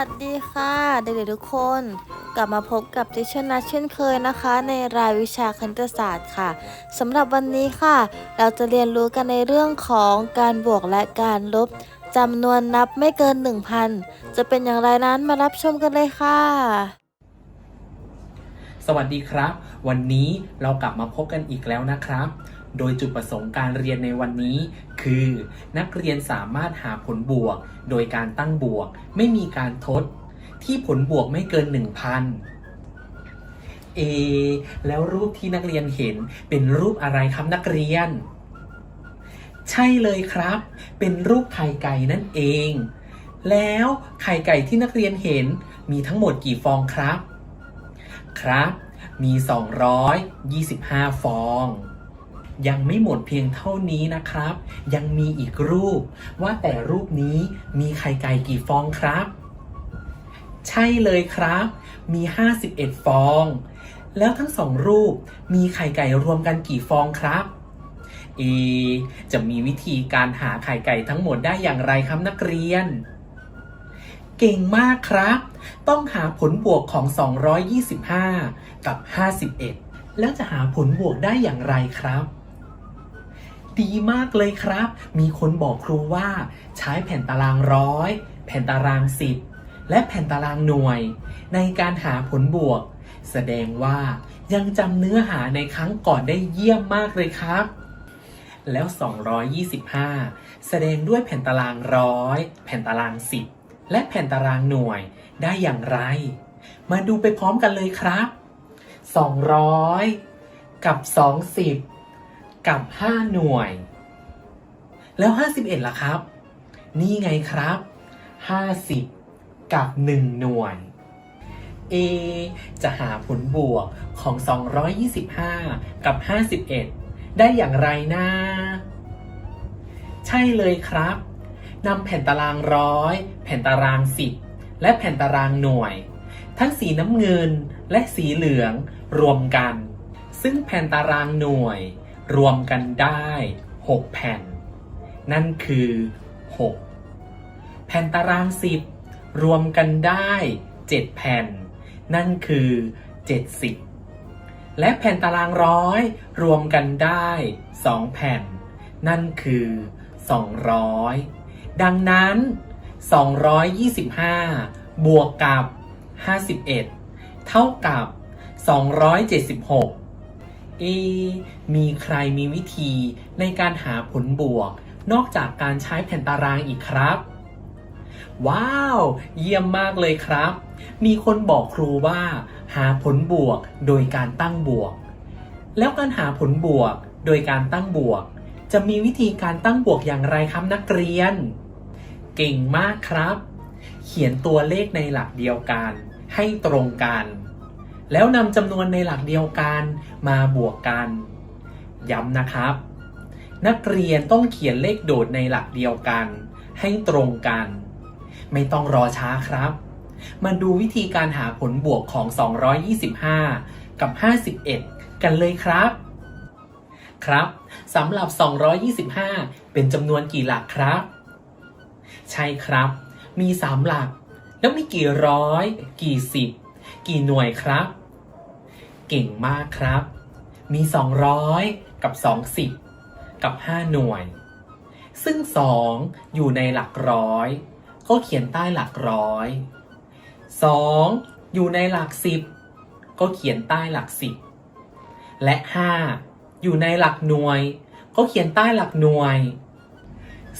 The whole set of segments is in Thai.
วัสดีค่ะเด็กๆทุกคน กลับมาพบกับทิชนัทเช่นเคยนะคะ ในรายวิชาคณิตศาสตร์ค่ะสำหรับวันนี้ค่ะ เราจะเรียนรู้กันในเรื่องของการบวกและการลบจำนวนนับไม่เกิน 1,000 จะเป็นอย่างไรนั้นมารับชมกันเลยค่ะ สวัสดีครับ วันนี้เรากลับมาพบกันอีกแล้วนะครับ โดยจุดประสงค์การเรียนในวันนี้ คือ นักเรียนสามารถหาผลบวก โดยการตั้งบวก ไม่มีการทด ที่ผลบวกไม่เกิน 1,000 เอ แล้วรูปที่นักเรียนเห็นเป็นรูปอะไรครับนักเรียน ใช่เลยครับ เป็นรูปไข่ไก่นั่นเอง แล้วไข่ไก่ที่นักเรียนเห็นมีทั้งหมดกี่ฟองครับ ครับ มี 225 ฟอง ยังไม่หมดเพียงเท่านี้นะครับ ยังมีอีกรูป ว่าแต่รูปนี้มีไข่ไก่กี่ฟองครับ ใช่เลยครับ มี 51 ฟอง แล้วทั้งสองรูปมีไข่ไก่รวมกันกี่ฟองครับเอจะมีวิธีการหาไข่ไก่ทั้งหมดได้อย่างไรครับนักเรียน เก่งมากครับ ต้องหาผลบวกของ 225 กับ 51 แล้วจะหาผลบวกได้อย่างไรครับ ดีมากเลยครับ มีคนบอกครูว่า ใช้แผ่นตารางร้อยแผ่นตาราง10และแผ่นตารางหน่วย ในการหาผลบวก แสดงว่ายังจำเนื้อหาในครั้งก่อนได้เยี่ยมมากเลยครับ แล้ว 225 แสดงด้วยแผ่นตารางร้อยแผ่นตาราง10และแผ่นตารางหน่วยได้อย่างไร มาดูไปพร้อมกันเลยครับ 200 กับ 20 กับ 5 หน่วย แล้ว 51ล่ะครับ นี่ไงครับ 50 กับ 1 หน่วย A จะหาผลบวกของ 225 กับ 51 ได้อย่างไรนะใช่เลยครับนำแผ่นตารางร้อยแผ่นตาราง10และแผ่นตารางหน่วย ทั้งสีน้ำเงินและสีเหลืองรวมกัน ซึ่งแผ่นตารางหน่วย รวมกันได้ 6 แผ่น นั่นคือ 6 แผ่นตาราง 10 รวมกันได้ 7 แผ่น นั่นคือ 70 และแผ่นตารางร้อยรวมกันได้ 2 แผ่น นั่นคือ 200 ดังนั้น 225 บวกกับ 51 เท่ากับ 276 เอ มีใครมีวิธีในการหาผลบวก นอกจากการใช้แผ่นตารางอีกครับ ว้าว เยี่ยมมากเลยครับ มีคนบอกครูว่า หาผลบวกโดยการตั้งบวก แล้วการหาผลบวกโดยการตั้งบวก จะมีวิธีการตั้งบวกอย่างไรครับนักเรียน เก่งมากครับ เขียนตัวเลขในหลักเดียวกัน ให้ตรงกัน แล้วนำจำนวนในหลักเดียวกันมาบวกกัน ย้ำนะครับ นักเรียนต้องเขียนเลขโดดในหลักเดียวกัน ให้ตรงกัน ไม่ต้องรอช้าครับ มาดูวิธีการหาผลบวกของ 225 กับ 51 กันเลยครับ ครับสำหรับ 225 เป็นจำนวนกี่หลักครับ ใช่ครับ มี 3 หลัก แล้วมีกี่ร้อย กี่สิบ กี่หน่วยครับ เก่งมากครับ มี 200 กับ 20 กับ 5 หน่วย ซึ่ง 2 อยู่ในหลักร้อย ก็เขียนใต้หลักร้อย 2 อยู่ในหลัก 10 ก็เขียนใต้หลัก 10 และ 5 อยู่ในหลักหน่วย ก็เขียนใต้หลักหน่วย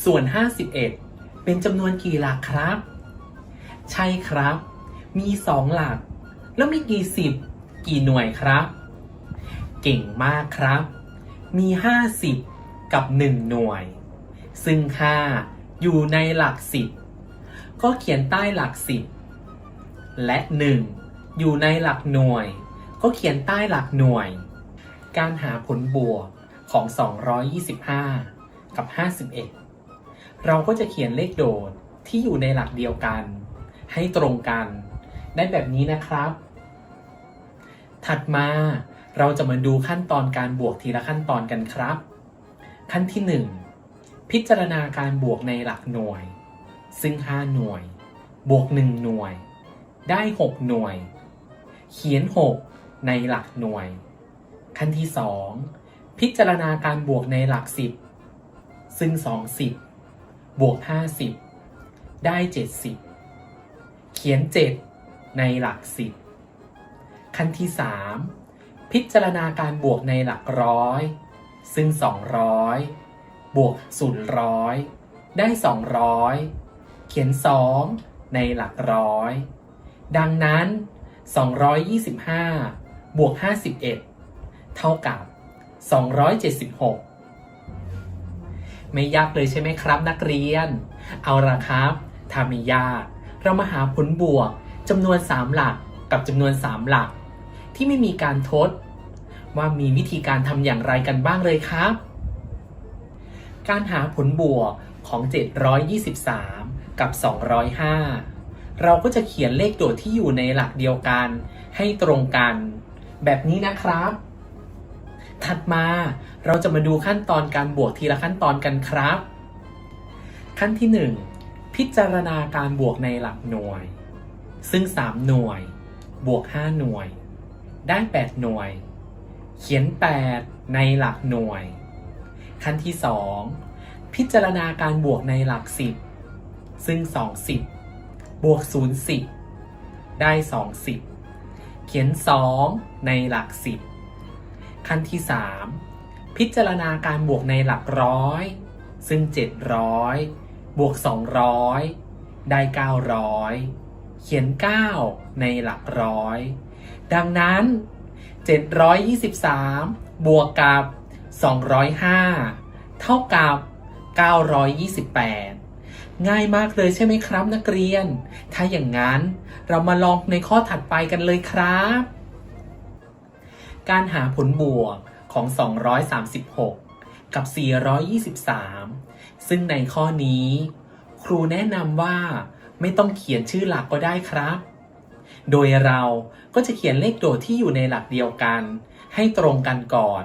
ส่วน 51 เป็นจำนวนกี่หลักครับ ใช่ครับ มี 2 หลัก แล้วมีกี่สิบ กี่หน่วยครับ เก่งมากครับ มี 50 กับ 1 หน่วย ซึ่ง 5 อยู่ในหลัก 10 ก็เขียนใต้หลัก 10 และ 1 อยู่ในหลักหน่วย ก็เขียนใต้หลักหน่วย การหาผลบวกของ 225 กับ 51 เราก็จะเขียนเลขโดดที่อยู่ในหลักเดียวกัน ให้ตรงกัน ได้แบบนี้นะครับ ถัดมาเราจะมาดูขั้นตอนการบวกทีละขั้นตอนกันครับ ขั้นที่ 1 พิจารณาการบวกในหลักหน่วย ซึ่ง 5 หน่วย บวก 1 หน่วย ได้ 6 หน่วย เขียน 6 ในหลักหน่วย ขั้นที่ 2 พิจารณาการบวกในหลัก 10 ซึ่ง20บวก 50 ได้ 70 เขียน 7 ในหลัก 10 ขั้นที่ 3 พิจารณาการบวกในหลักร้อย ซึ่ง 200 บวกศูนย์ร้อยได้ 200 เขียน 2 ในหลักร้อย ดังนั้น 225 บวก 51 เท่ากับ 276ไม่ยากเลยใช่ไหมครับนักเรียน เอาละครับถ้าไม่ยาก เรามาหาผลบวกจำนวน 3 หลักกับจำนวน 3 หลัก ที่ไม่มีการทด ว่ามีวิธีการทำอย่างไรกันบ้างเลยครับ การหาผลบวกของ 723 กับ 205 เราก็จะเขียนเลขโดดที่อยู่ในหลักเดียวกัน ให้ตรงกัน แบบนี้นะครับ ถัดมาเราจะมาดูขั้นตอนการบวกทีละขั้นตอนกันครับ ขั้นที่ 1 พิจารณาการบวกในหลักหน่วย ซึ่ง 3 หน่วย บวก 5 หน่วย ได้ 8 หน่วย เขียน 8 ในหลักหน่วย ขั้นที่ 2 พิจารณาการบวกในหลัก 10 ซึ่ง20บวก 0 10 ได้20เขียน 2 ในหลัก 10 ขั้นที่ 3 พิจารณาการบวกในหลักร้อย ซึ่ง 700 บวก 200 ได้ 900 เขียน 9 ในหลักร้อย ดังนั้น 723 บวกกับ 205 เท่ากับ 928 ง่ายมากเลยใช่ไหมครับนักเรียน ถ้าอย่างนั้นเรามาลองในข้อถัดไปกันเลยครับ การหาผลบวกของ 236 กับ 423 ซึ่งในข้อนี้ ครูแนะนำว่าไม่ต้องเขียนชื่อหลักก็ได้ครับ โดยเราก็จะเขียนเลขโดดที่อยู่ในหลักเดียวกัน ให้ตรงกันก่อน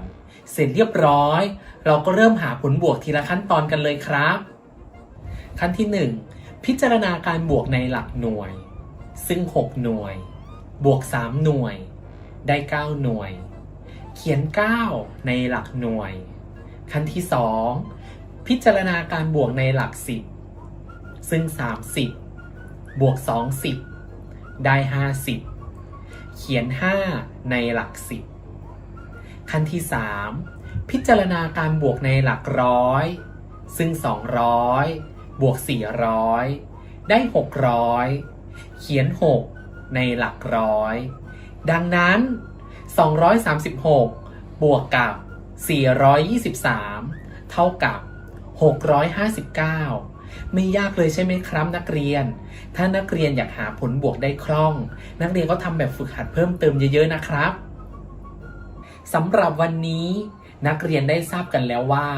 เสร็จเรียบร้อย เราก็เริ่มหาผลบวกทีละขั้นตอนกันเลยครับ ขั้นที่ 1 พิจารณาการบวกในหลักหน่วย ซึ่ง 6 หน่วย บวก 3 หน่วย ได้ 9 หน่วย เขียน 9 ในหลักหน่วย ขั้นที่ 2 พิจารณาการบวกในหลัก 10 ซึ่ง 30 บวก 20 ได้ 50 เขียน 5 ในหลัก 10 ขั้นที่ 3 พิจารณาการบวกในหลักร้อย ซึ่ง 200 บวก 400 ได้ 600 เขียน 6 ในหลักร้อย ดังนั้น 236 บวกกับ 423 เท่ากับ 659 ไม่ยากเลยใช่ไหมครับนักเรียน ถ้านักเรียนอยากหาผลบวกได้คล่อง นักเรียนก็ทำแบบฝึกหัดเพิ่มเติมเยอะๆนะครับสำหรับวันนี้นักเรียนได้ทราบกันแล้วว่า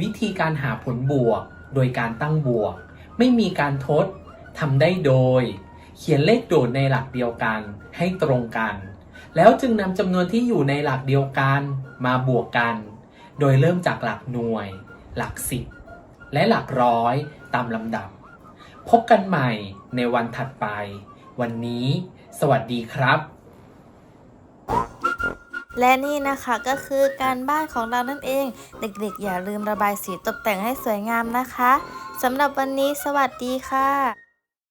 วิธีการหาผลบวก โดยการตั้งบวก ไม่มีการทดทำได้โดย เขียนเลขโดดในหลักเดียวกันให้ตรงกัน แล้วจึงนำจำนวนที่อยู่ในหลักเดียวกันมาบวกกัน โดยเริ่มจากหลักหน่วย หลักสิบและหลักร้อย ตามลำดับ พบกันใหม่ในวันถัดไป วันนี้ สวัสดีครับ และนี่นะคะก็คือการบ้านของเรานั่นเอง เด็กๆ อย่าลืมระบายสีตกแต่งให้สวยงามนะคะสำหรับวันนี้สวัสดีค่ะ